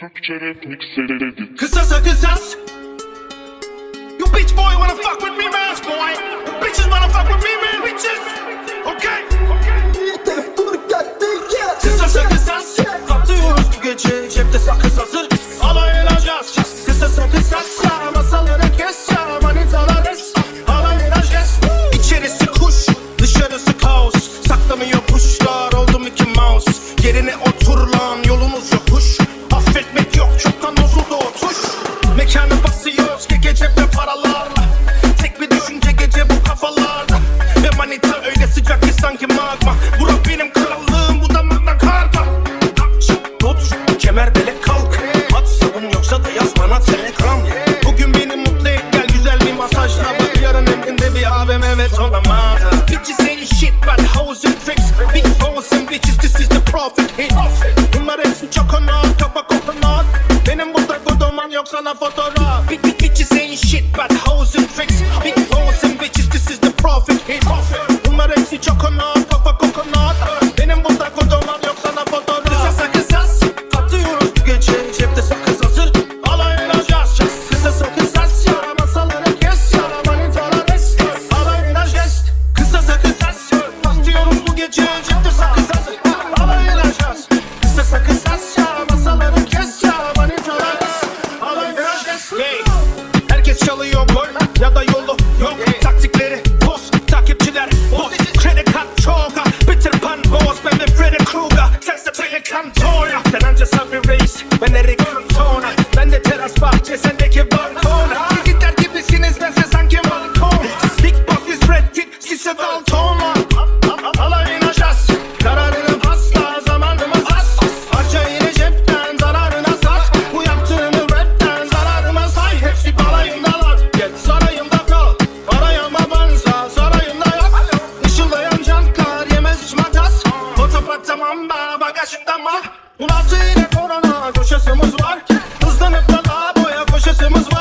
Türkçe rap mixleri Kısasa kısas You bitch boy wanna fuck with me man boy. You bitches wanna fuck with me man bitches. Okay. Kısasa kısas Katlıyoruz bu gece. Cepte sakız hazır. Alay elacağız Kısasa kısas ya Masaları kes. Manitalar es Alay elacağız İçerisi kuş Dışarısı kaos. Saklamıyor kuşlar. Oldum iki mouse? Yerine otur lan. Yolumuz yokuş bana telegram Bugün beni mutlu et gel güzel bir masajla. Bak yarın emrinde bir AVM ve olamaz Bitches ain't shit but hoes and tricks. Big hoes and bitches this is the profit hit. Bunlar hepsi çok onat kafa kokonat Benim burada kodoman yok sana fotoğraf Herkes çalıyor gol ya da yolu yok. Taktik Mamba bagajında mah Bunaltı ile korona? Koşasımız var. Hızlanıp da daha boya. Koşasımız var.